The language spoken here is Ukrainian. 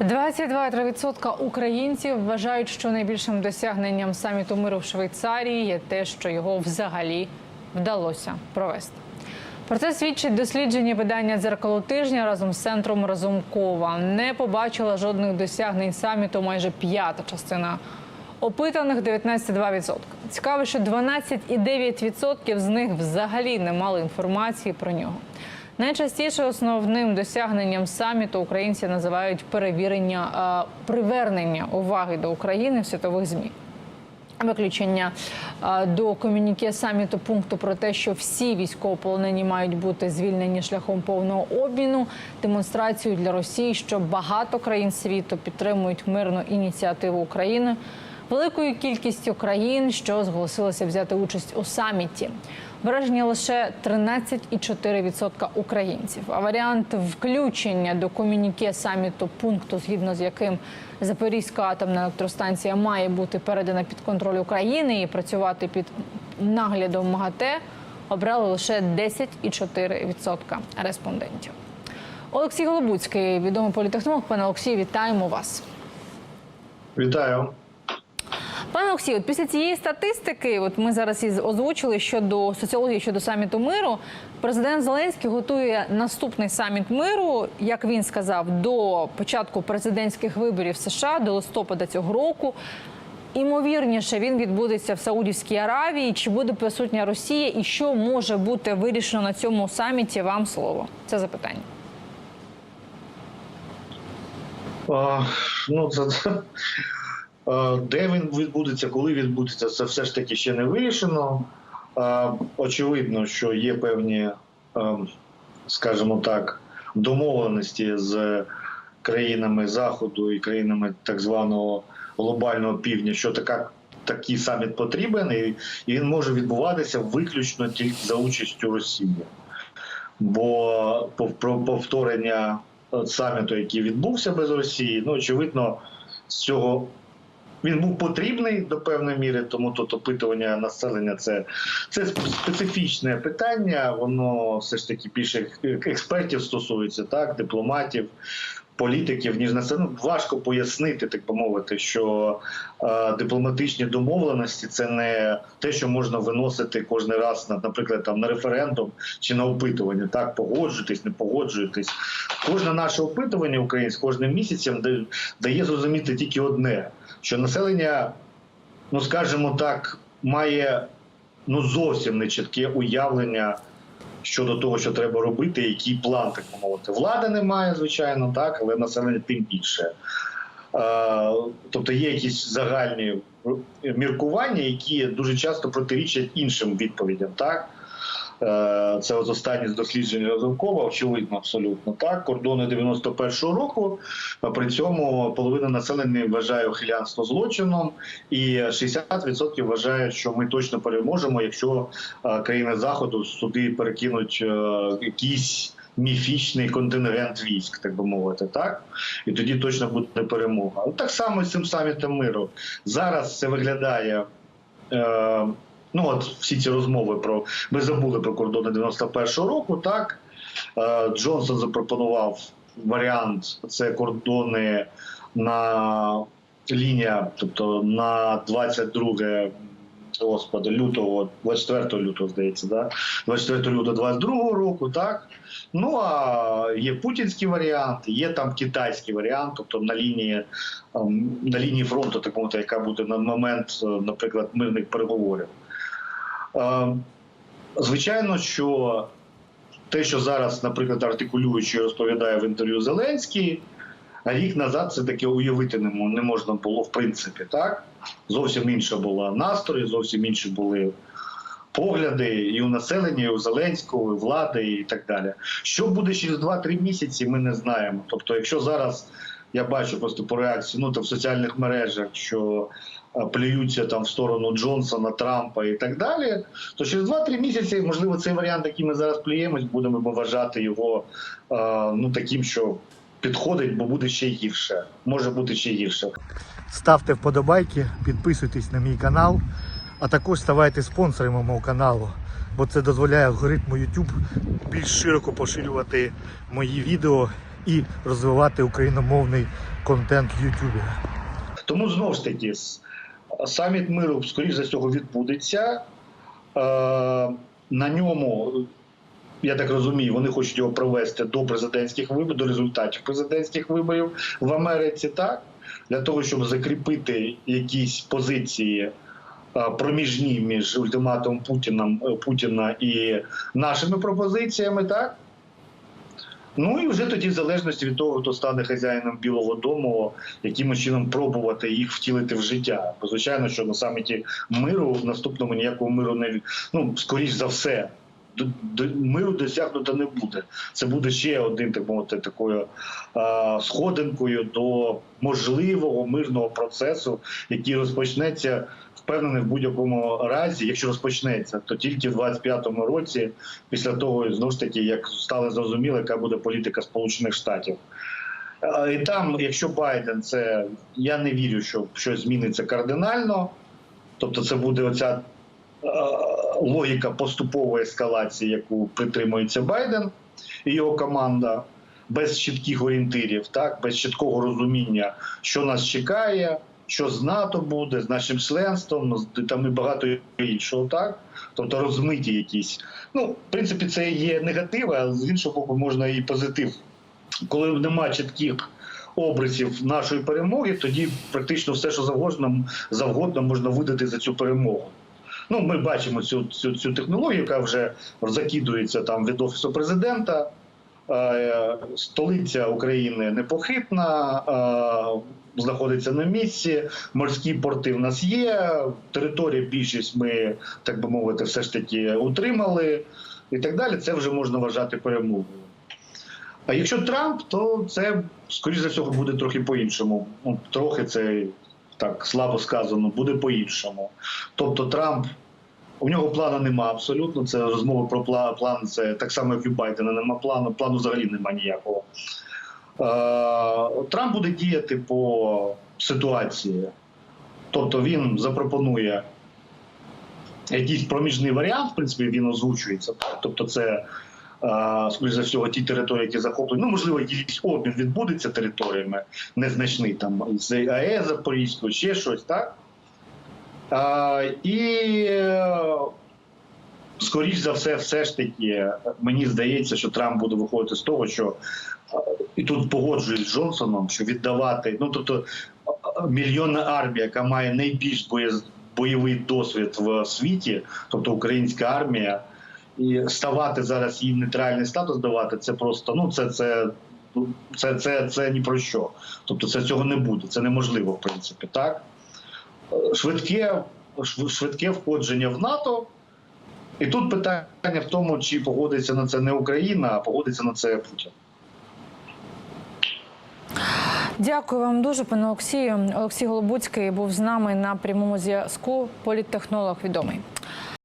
22,3% українців вважають, що найбільшим досягненням саміту миру в Швейцарії є те, що його взагалі вдалося провести. Про це свідчить дослідження видання дзеркало тижня разом з центром Разумкова. Не побачила жодних досягнень саміту майже п'ята частина опитаних 19,2%. Цікаво, що 12,9% з них взагалі не мали інформації про нього. Найчастіше основним досягненням саміту українці називають перевірення е, привернення уваги до України в світових змі. Виключення е, до комюніке саміту пункту про те, що всі військовополонені мають бути звільнені шляхом повного обміну, демонстрацію для Росії, що багато країн світу підтримують мирну ініціативу України. Великою кількістю країн, що зголосилися взяти участь у саміті. Враження лише 13,4% українців. А варіант включення до комюніке саміту пункту, згідно з яким Запорізька атомна електростанція має бути передана під контроль України і працювати під наглядом МАГАТЕ, обрали лише 10,4% респондентів. Олексій Голобуцький, відомий політехнолог. Пане Олексію, вітаємо вас. Вітаю. Олексій, от після цієї статистики, от ми зараз і озвучили щодо соціології щодо саміту миру. Президент Зеленський готує наступний саміт миру, як він сказав, до початку президентських виборів США до листопада цього року. Імовірніше він відбудеться в Саудівській Аравії. Чи буде присутня Росія, і що може бути вирішено на цьому саміті? Вам слово. Це запитання. Ну, це, де він відбудеться, коли відбудеться, це все ж таки ще не вирішено. Очевидно, що є певні, скажімо так, домовленості з країнами Заходу і країнами так званого глобального півдня, що така. Такий саміт потрібен, і він може відбуватися виключно тільки за участю Росії. Бо пов- повторення саміту, який відбувся без Росії, ну очевидно, з цього він був потрібний до певної міри, тому тут опитування населення це, це специфічне питання. Воно все ж таки більше експертів стосується, так, дипломатів. Політиків ніж населення ну, важко пояснити, так би мовити, що е, дипломатичні домовленості це не те, що можна виносити кожен раз, на, наприклад, там на референдум чи на опитування. Так, погоджуйтесь, не погоджуєтесь. Кожне наше опитування українське кожним місяцем да- дає зрозуміти тільки одне: що населення, ну скажімо так, має ну зовсім нечітке уявлення щодо того, що треба робити, який план так мовити. Влади немає, звичайно, так, але населення тим більше. Е, Тобто є якісь загальні міркування, які дуже часто протирічать іншим відповідям. Так? Е, Це от останні дослідження Разумкова, очевидно, абсолютно так. Кордони 91-го року. При цьому половина населення вважає ухилянство злочином, і 60% вважають, що ми точно переможемо, якщо е, країни заходу сюди перекинуть е, якийсь міфічний контингент військ, так би мовити, так і тоді точно буде перемога. Ну, Так само з цим самітом миру. Зараз це виглядає. Ну, от всі ці розмови про ми забули про кордони 91-го року. Так Е, Джонсон запропонував варіант: це кордони на лінія, тобто на 22 Господи, лютого, 24 лютого, здається, да? 24 лютого 22 року, так. Ну а є путінський варіант, є там китайський варіант, тобто на лінії ем, на лінії фронту, так мовити, яка буде на момент, е, наприклад, мирних переговорів. Е, Звичайно, що те, що зараз, наприклад, артикулюючи розповідає в інтерв'ю Зеленський, а рік назад це таке уявити не не можна було в принципі, так? Зовсім інша була настрої, зовсім інші були погляди і у населення, і у Зеленського, і влади, і так далі. Що буде через 2-3 місяці, ми не знаємо. Тобто, якщо зараз я бачу просто по реакції ну, там, в соціальних мережах, що е, плюються там в сторону Джонсона, Трампа і так далі, то через 2-3 місяці, можливо, цей варіант, який ми зараз плюємось, будемо вважати його е, ну, таким, що підходить, бо буде ще гірше. Може бути ще гірше. Ставте вподобайки, підписуйтесь на мій канал, а також ставайте спонсорами мого каналу, бо це дозволяє алгоритму YouTube більш широко поширювати мої відео і розвивати україномовний контент в Ютубі. Тому знову ж таки, саміт миру, скоріш за всього, відбудеться. Е, На ньому, я так розумію, вони хочуть його провести до президентських виборів, до результатів президентських виборів в Америці, так? Для того, щоб закріпити якісь позиції е, проміжні між ультиматумом Путіна, Путіна і нашими пропозиціями, так? Ну і вже тоді, в залежності від того, хто стане хазяїном Білого Дому, яким чином пробувати їх втілити в життя. Бо звичайно, що на саміті миру в наступному ніякого миру не ну скоріш за все. Миру досягнуто не буде. Це буде ще один, так мовити, такою сходинкою до можливого мирного процесу, який розпочнеться впевнений в будь-якому разі, якщо розпочнеться, то тільки в 25-му році, після того знову ж таки, як стало зрозуміло, яка буде політика Сполучених Штатів. І там, якщо Байден, це я не вірю, що щось зміниться кардинально. Тобто, це буде оця логіка поступової ескалації, яку притримується Байден і його команда, без чітких орієнтирів, так, без чіткого розуміння, що нас чекає, що з НАТО буде, з нашим членством, з- там і багато іншого, так. Тобто розмиті якісь. Ну, в принципі, це є негатив, а з іншого боку, можна і позитив коли немає чітких обрисів нашої перемоги, тоді практично все, що завгодно, завгодно можна видати за цю перемогу. Ну, ми бачимо цю, цю, цю технологію, яка вже закидується там від офісу президента. Е, Столиця України непохитна, е, знаходиться на місці. Морські порти в нас є. Територія більшість ми, так би мовити, все ж таки утримали і так далі. Це вже можна вважати перемогою. А якщо Трамп, то це, скоріш за всього, буде трохи по-іншому. Трохи це так слабо сказано, буде по-іншому. Тобто Трамп. У нього плану нема абсолютно. Це розмови про план. Це так само, як і у Байдена нема плану. Плану взагалі нема ніякого. Е, Трамп буде діяти по ситуації. Тобто він запропонує якийсь проміжний варіант, в принципі, він озвучується. Тобто, це скоріш за всього, ті території, які захоплені. Ну, можливо, якийсь обмін відбудеться територіями незначний там з АЕС Запорізького, ще щось, так? А, і е, скоріш за все, все ж таки, мені здається, що Трамп буде виходити з того, що і тут погоджуюсь з Джонсоном, що віддавати, ну тобто мільйонна армія, яка має найбільш боєз- бойовий досвід в світі, тобто українська армія і ставати зараз їй нейтральний статус давати, це просто ну це це. Це, це, це ні про що. Тобто це цього не буде, це неможливо, в принципі, так? Швидке, швидке входження в НАТО. І тут питання в тому, чи погодиться на це не Україна, а погодиться на це Путін. Дякую вам дуже, пане Олексію. Олексій Голобуцький був з нами на прямому зв'язку. Політтехнолог відомий.